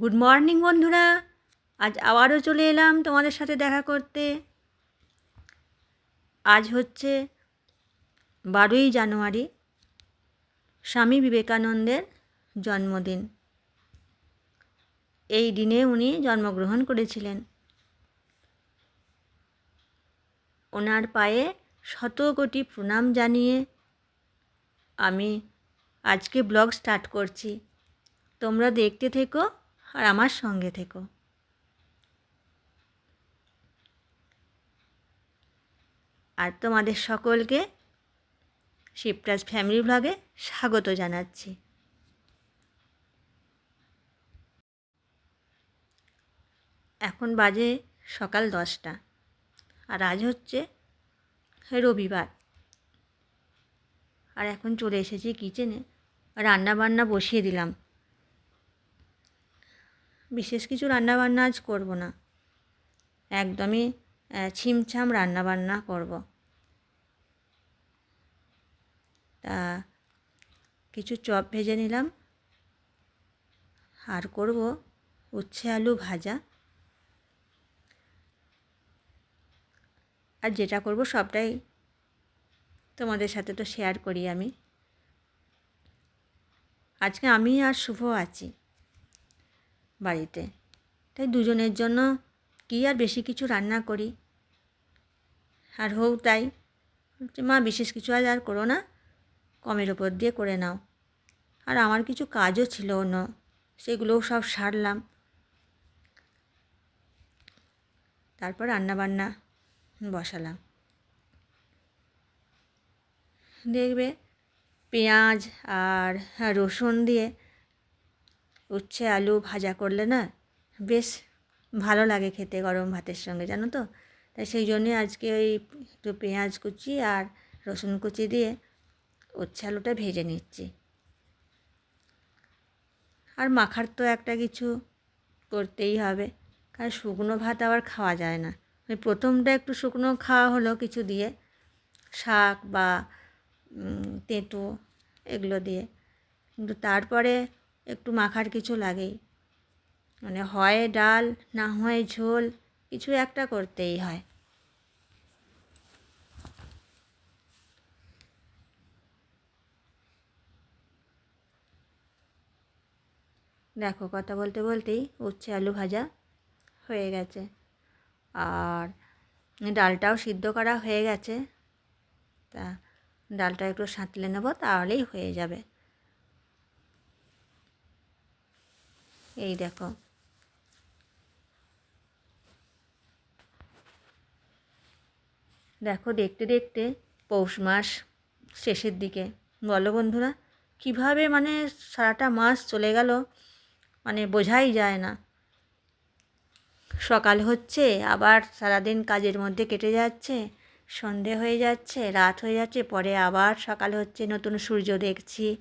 Good morning বন্ধুরা। আজ আবারও চলে এলাম তোমাদের সাথে দেখা করতে। আজ হচ্ছে বারোই জানুয়ারি, স্বামী বিবেকানন্দের জন্মদিন। এই দিনে উনি জন্মগ্রহণ করেছিলেন। ওনার পায়ে শত কোটি প্রণাম জানিয়ে আমি আজকে ব্লগ স্টার্ট করছি। তোমরা দেখতে থেকো আর আমার সঙ্গে থেকো। আর তোমাদের সকলকে শিবরাজ ফ্যামিলি ব্লগে স্বাগত জানাচ্ছি। এখন বাজে সকাল দশটা আর আজ হচ্ছে রবিবার। আর এখন চলে এসেছি কিচেনে রান্না বান্না বসিয়ে দিলাম। বিশেষ কিছু রান্নাবান্না আজ করব না। একদমই ছিমছাম রান্নাবান্না করব। তা, কিছু চপ ভেজে নিলাম। আর করব উচ্ছে আলু ভাজা। আর যেটা করব সবটাই তোমাদের সাথে তো শেয়ার করি আমি। আজকে আমি আর শুভ আছি। বাড়িতে। তাই দুজনের জন্য কি আর বেশি কিছু রান্না করি? আর হোক তাই। মা, বিশেষ কিছু আজ আর করো না। কমের ওপর দিয়ে করে নাও। আর আমার কিছু কাজও ছিল অন্য সেগুলোও সব সারলাম। তারপর রান্নাবান্না বসালাম। দেখবে পেঁয়াজ আর রসুন দিয়ে উচ্ছে, আলু ভাজা করলে না বেশ ভালো লাগে খেতে গরম ভাতের সঙ্গে, জানো তো? তাই সেই জন্যে আজকে ওই একটু পেঁয়াজ কুচি আর রসুন কুচি দিয়ে উচ্ছে, আলুটা ভেজে নিচ্ছি। আর মাখার তো একটা কিছু করতেই হবে, কারণ শুকনো ভাত আবার খাওয়া যায় না। ওই প্রথমটা একটু শুকনো খাওয়া হলো কিছু দিয়ে, শাক বা তেঁতো এগুলো দিয়ে। কিন্তু তারপরে একটু মাখার কিছু লাগেই মানে হয় ডাল, না হয় ঝোল, কিছু একটা করতেই হয়। দেখো কথা বলতে বলতেই উচ্ছে আলু ভাজা হয়ে গেছে। আর ডালটাও সিদ্ধ করা হয়ে গেছে। তা ডালটা একটু সাঁতলে নেব, তাহলেই হয়ে যাবে। এই দেখো। দেখো দেখতে দেখতে পৌষ মাস শেষের দিকে। বলো বন্ধুরা, কীভাবে মানে সারাটা মাস চলে গেল মানে বোঝাই যায় না। সকাল হচ্ছে, আবার সারাদিন কাজের মধ্যে কেটে যাচ্ছে, সন্ধে হয়ে যাচ্ছে, রাত হয়ে যাচ্ছে, পরে আবার সকাল হচ্ছে, নতুন সূর্য দেখছি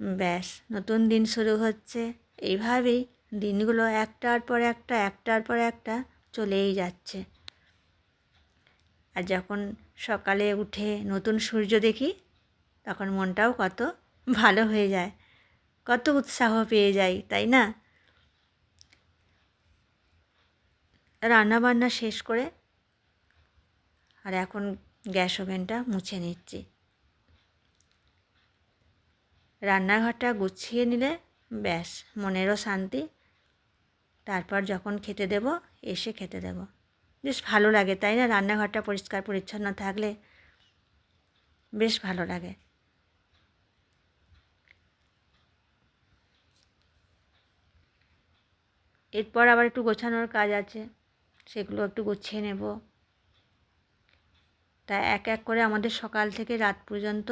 ব্যাস, নতুন দিন শুরু হচ্ছে। এইভাবেই দিনগুলো একটার পর একটা, একটার পর একটা চলেই যাচ্ছে। আর যখন সকালে উঠে নতুন সূর্য দেখি, তখন মনটাও কত ভালো হয়ে যায়, কত উৎসাহ পেয়ে যাই, তাই না? রান্নাবান্না শেষ করে আর এখন গ্যাস ওভেনটা মুছে নিচ্ছি। রান্নাঘরটা গুছিয়ে নিলে ব্যাস, মনেরও শান্তি। তারপর যখন খেতে দেব, এসে খেতে দেব। বেশ ভালো লাগে, তাই না? রান্নাঘরটা পরিষ্কার পরিচ্ছন্ন থাকলে বেশ ভালো লাগে। এরপর আবার একটু গোছানোর কাজ আছে, সেগুলো একটু গুছিয়ে নেব। তা এক এক করে আমাদের সকাল থেকে রাত পর্যন্ত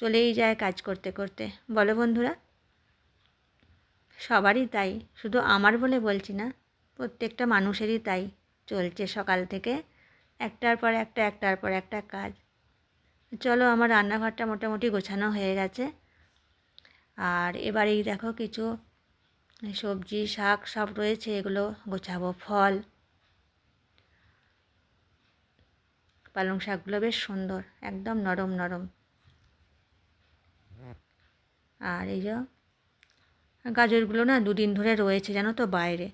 চলেই যায় কাজ করতে করতে। বলো বন্ধুরা, সবারই তাই, শুধু আমার বলে বলছি না, প্রত্যেকটা মানুষেরই তাই চলছে সকাল থেকে একটার পর একটা, একটার পর একটা কাজ। চলো আমার রান্নাঘরটা মোটামুটি গোছানো হয়ে গেছে। আর এবারেই দেখো কিছু সবজি, শাক সব রয়েছে, এগুলো গোছাবো। ফল, পালং শাকগুলো বেশ সুন্দর, একদম নরম নরম। আর এই যে, গাজরগুলো না দুদিন ধরে রয়েছে জানো তো বাইরে।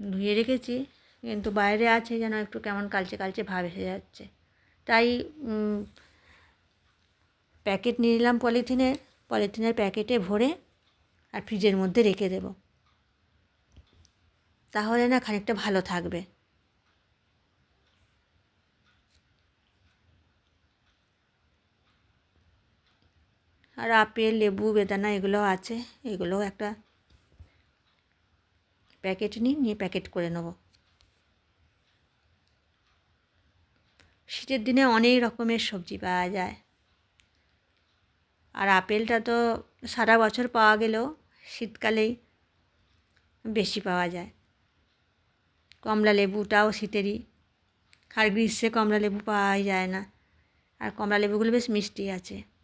ধুয়ে রেখেছি, কিন্তু বাইরে আছে যেন একটু কেমন কালচে কালচে ভাব এসে যাচ্ছে। তাই প্যাকেট নিয়ে নিলাম পলিথিনের পলিথিনের প্যাকেটে ভরে আর ফ্রিজের মধ্যে রেখে দেব। তাহলে না খানিকটা ভালো থাকবে। আর আপেল, লেবু, বেদানা এগুলো আছে। এগুলোও একটা প্যাকেট নিই, নিয়ে প্যাকেট করে নেব। শীতের দিনে অনেক রকমের সবজি পাওয়া যায়। আর আপেলটা তো সারা বছর পাওয়া গেলেও শীতকালেই বেশি পাওয়া যায়। কমলা লেবুটাও শীতেরই। আর গ্রীষ্মে কমলা লেবু পাওয়াই যায় না। আর কমলা লেবুগুলো বেশ মিষ্টি আছে।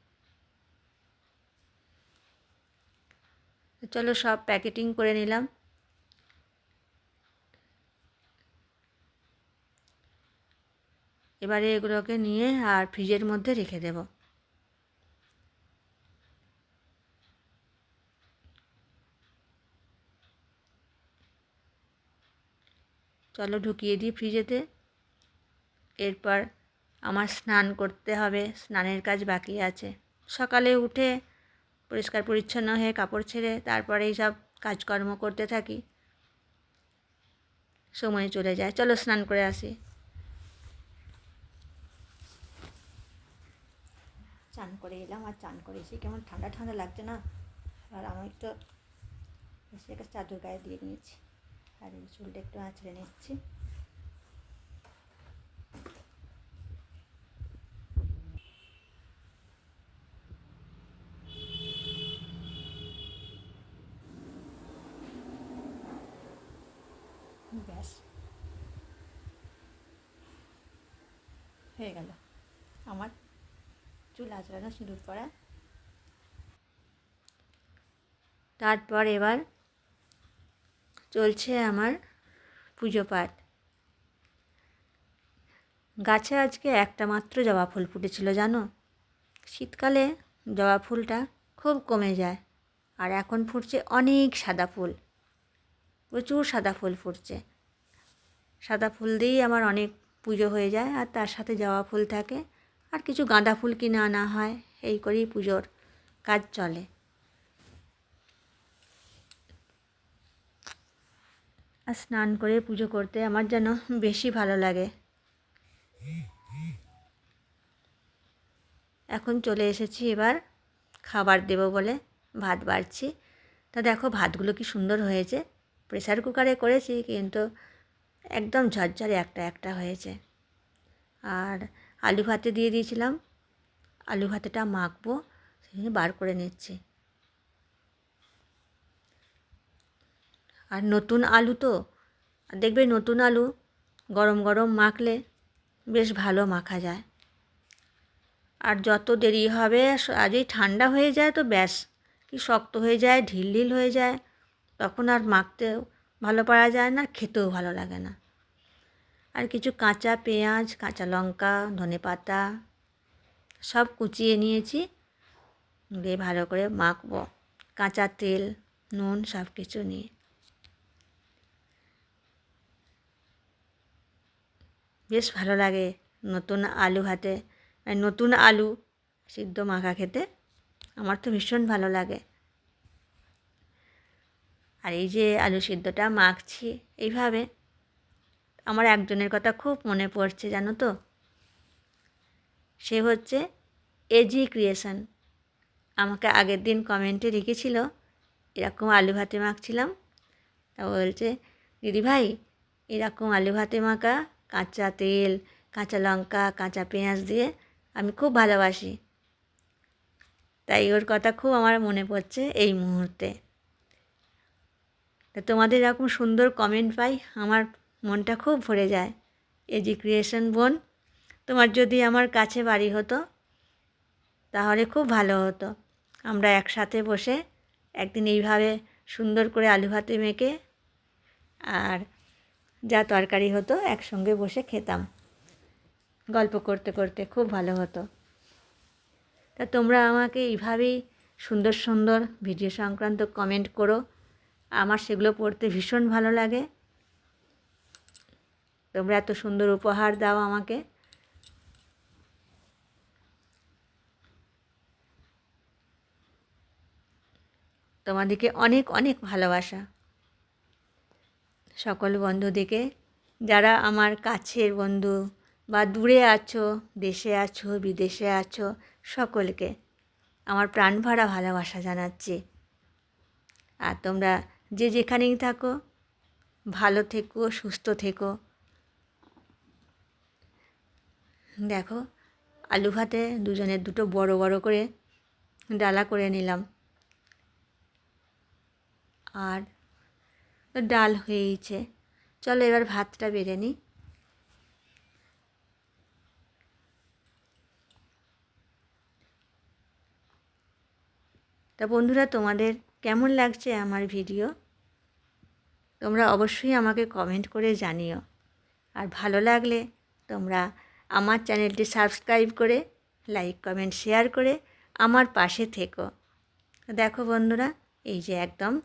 চলো সব প্যাকেটিং করে নিলাম। এবারে এগুলোকে নিয়ে আর ফ্রিজের মধ্যে রেখে দেব। চলো ঢুকিয়ে দিই ফ্রিজেতে। এরপর আমার স্নান করতে হবে, স্নানের কাজ বাকি আছে। সকালে উঠে পরিষ্কার পরিচ্ছন্ন হয়ে কাপড় ছেড়ে তারপরে সব কাজকর্ম করতে থাকি। সময় চলে যায়। চলো স্নান করে আসি। চান করে এলাম আর চান করে এসে কেমন ঠান্ডা ঠান্ডা লাগছে না? আর আমি তো এসে একটা চাদর গায়ে দিয়ে নিয়েছি। আর চুলটা একটু আঁচড়ে নিচ্ছি ব্যাস হয়ে গেল। আমার চুল আঁচড়ানো সিঁদুর পরা। তারপর এবার চলছে আমার পুজো পাঠ। গাছে আজকে একটা মাত্র জবা ফুল ফুটেছিল, জানো? শীতকালে জবা ফুলটা খুব কমে যায় আর এখন ফুটছে অনেক সাদা ফুল। প্রচুর সাদা ফুল ফুটছে। সাদা ফুল দিয়েই আমার অনেক পুজো হয়ে যায় আর তার সাথে জবা ফুল থাকে। আর কিছু গাঁদা ফুল কিনে আনা হয়, এই করেই পুজোর কাজ চলে। আর স্নান করে পুজো করতে আমার যেন বেশি ভালো লাগে। এখন চলে এসেছি এবার খাবার দেব বলে ভাত বাড়ছি। তা দেখো ভাতগুলো কি সুন্দর হয়েছে। প্রেসার কুকারে করেছি, কিন্তু একদম ঝরঝরে একটা একটা হয়েছে। আর আলু ভাতে দিয়ে দিয়েছিলাম। আলু ভাতেটা মাখবো সেই জন্য বার করে নিচ্ছি। আর নতুন আলু তো, দেখবে নতুন আলু গরম গরম মাখলে বেশ ভালো মাখা যায়। আর যত দেরি হবে, আজই ঠান্ডা হয়ে যায় তো ব্যাস, কি শক্ত হয়ে যায় ঢিল ঢিল হয়ে যায়, তখন আর মাখতেও ভালো পারা যায় না, খেতেও ভালো লাগে না। আর কিছু কাঁচা পেঁয়াজ, কাঁচা লঙ্কা, ধনে পাতা সব কুচিয়ে নিয়েছি, দিয়ে ভালো করে মাখবো। কাঁচা তেল, নুন সব কিছু নিয়ে। বেশ ভালো লাগে নতুন আলু হাতে মানে নতুন আলু সিদ্ধ মাখা খেতে, আমার তো ভীষণ ভালো লাগে। আর এই যে আলু সিদ্ধটা মাখছি, এইভাবে। আমার একজনের কথা খুব মনে পড়ছে, জানো তো? সে হচ্ছে এজি ক্রিয়েশন আমাকে আগের দিন কমেন্টে লিখেছিল, এরকম আলু ভাতে মাখছিলাম। তা বলছে দিদিভাই এরকম আলু ভাতে মাখা, কাঁচা তেল, কাঁচা লঙ্কা, কাঁচা পেঁয়াজ দিয়ে আমি খুব ভালোবাসি। তাই ওর কথা খুব আমার মনে পড়ছে এই মুহূর্তে। তা তোমাদের এরকম সুন্দর কমেন্ট পাই, আমার মনটা খুব ভরে যায়। এজি ক্রিয়েশন বোন, তোমার যদি আমার কাছে বাড়ি হতো, তাহলে খুব ভালো হতো। আমরা একসাথে বসে একদিন এইভাবে সুন্দর করে আলু ভাতে মেখে আর যা তরকারি হতো একসঙ্গে বসে খেতাম। গল্প করতে করতে খুব ভালো হতো। তা তোমরা আমাকে এইভাবেই সুন্দর সুন্দর ভিডিও সংক্রান্ত কমেন্ট করো। আমার সেগুলো পড়তে ভীষণ ভালো লাগে। তোমরা এত সুন্দর উপহার দাও আমাকে। তোমাদেরকে অনেক অনেক ভালোবাসা। সকল বন্ধুদেরকে, যারা আমার কাছের বন্ধু বা দূরে আছো, দেশে আছো, বিদেশে আছো, সকলকে আমার প্রাণ ভরা ভালোবাসা জানাচ্ছি। আর তোমরা যে যেখানেই থাকো, ভালো থেকো, সুস্থ থেকো। দেখো, আলু ভাতে দুজনের দুটো বড় বড় করে ডালা করে নিলাম। আর ডাল হয়েইছে। চলো এবার ভাতটা বেড়ে নিই। তা বন্ধুরা, তোমাদের কেমন লাগছে আমার ভিডিও? তোমরা অবশ্যই আমাকে কমেন্ট করে জানিও। আর ভালো লাগলে তোমরা আমার চ্যানেলটি সাবস্ক্রাইব করে লাইক কমেন্ট শেয়ার করে আমার পাশে থেকো। দেখো বন্ধুরা, এই যে একদম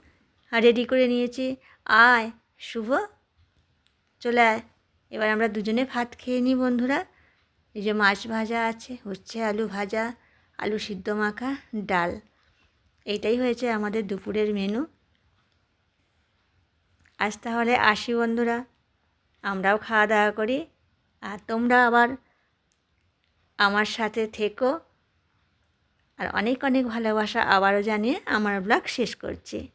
রেডি করে নিয়েছি। আয়, শুভ। চলে আয়। এবার আমরা দুজনে ভাত খেয়ে নিই বন্ধুরা। এই যে মাছ ভাজা আছে, হচ্ছে আলু ভাজা, আলু সিদ্ধ মাখা, ডাল। এইটাই হয়েছে আমাদের দুপুরের মেনু আজ তাহলে আসি বন্ধুরা। আমরাও খাওয়া দাওয়া করি। আর তোমরা আবার আমার সাথে থেকো। আর অনেক অনেক ভালোবাসা আবারও জানিয়ে আমার ব্লগ শেষ করছি।